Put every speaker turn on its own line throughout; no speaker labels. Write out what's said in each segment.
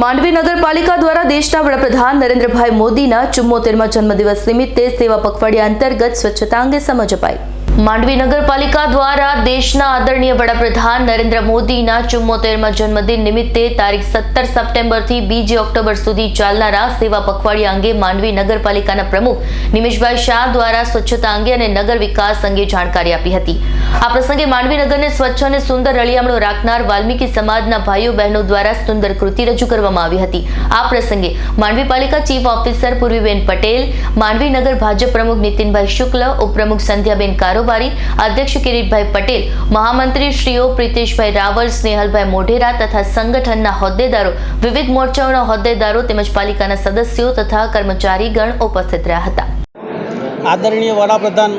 માંડવી નગરપાલિકા દ્વારા દેશના વડાપ્રધાન નરેન્દ્રભાઈ મોદીના ચુમ્મોતેરમા જન્મદિવસ નિમિત્તે સેવા પખવાડિયા અંતર્ગત સ્વચ્છતા અંગે સમજ અપાઈ. માંડવી નગરપાલિકા દ્વારા દેશના આદરણીય વડાપ્રધાન નરેન્દ્ર મોદીના ચુમ્મોતેરમાં જન્મદિન નિમિત્તે તારીખ સત્તર સપ્ટેમ્બરથી બીજી ઓક્ટોબર સુધી ચાલનારા સેવા પખવાડિયા અંગે માંડવી નગરપાલિકાના પ્રમુખ નિમેશભાઈ શાહ દ્વારા સ્વચ્છતા અંગે અને નગર વિકાસ અંગે જાણકારી આપી હતી. આ પ્રસંગે માંડવી નગરને સ્વચ્છ અને સુંદર રળિયામણું રાખનાર વાલ્મીકી સમાજના ભાઈઓ બહેનો દ્વારા સુંદર કૃતિ રજૂ કરવામાં આવી હતી. આ પ્રસંગે માંડવી પાલિકા ચીફ ઓફિસર પૂર્વીબેન પટેલ, માંડવી નગર ભાજપ પ્રમુખ નીતિનભાઈ શુક્લ, ઉપપ્રમુખ સંધ્યાબેન કારોબારી અધ્યક્ષ કિરીટભાઈ પટેલ, મહામંત્રી શ્રીઓ પ્રિતેશભાઈ રાવલ, સ્નેહલભાઈ મોઢેરા તથા સંગઠનના હોદ્દેદારો, વિવિધ મોરચાઓના હોદ્દેદારો તેમજ પાલિકાના સદસ્યો તથા કર્મચારીગણ ઉપસ્થિત રહ્યા હતા.
આદરણીય વડાપ્રધાન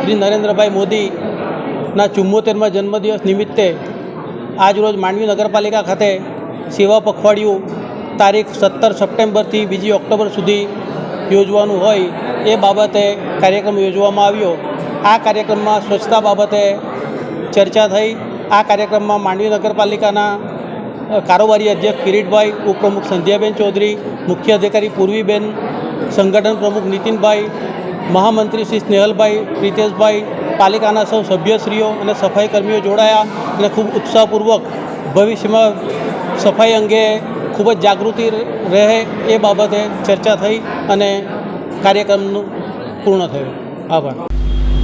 શ્રી નરેન્દ્રભાઈ મોદીના ચુમ્મોતેરમા જન્મદિવસ નિમિત્તે આજરોજ માંડવી નગરપાલિકા ખાતે સેવા પખવાડિયું તારીખ સત્તર સપ્ટેમ્બરથી બીજી ઓક્ટોબર સુધી યોજવાનું હોય એ બાબતે કાર્યક્રમ યોજવામાં આવ્યો. આ કાર્યક્રમમાં સ્વચ્છતા બાબતે ચર્ચા થઈ. આ કાર્યક્રમમાં માંડવી નગરપાલિકાના કારોબારી અધ્યક્ષ કિરીટભાઈ, ઉપપ્રમુખ સંધ્યાબેન ચૌધરી, મુખ્ય અધિકારી પૂર્વીબેન, સંગઠન પ્રમુખ નીતિનભાઈ, મહામંત્રી શ્રી સ્નેહલભાઈ, પ્રિતેશભાઈ, પાલિકાના સૌ સભ્યશ્રીઓ અને સફાઈ કર્મીઓ જોડાયા અને ખૂબ ઉત્સાહપૂર્વક ભવિષ્યમાં સફાઈ અંગે ખૂબ જ જાગૃતિ રહે એ બાબતે ચર્ચા થઈ અને કાર્યક્રમનું પૂર્ણ થયું. આભાર.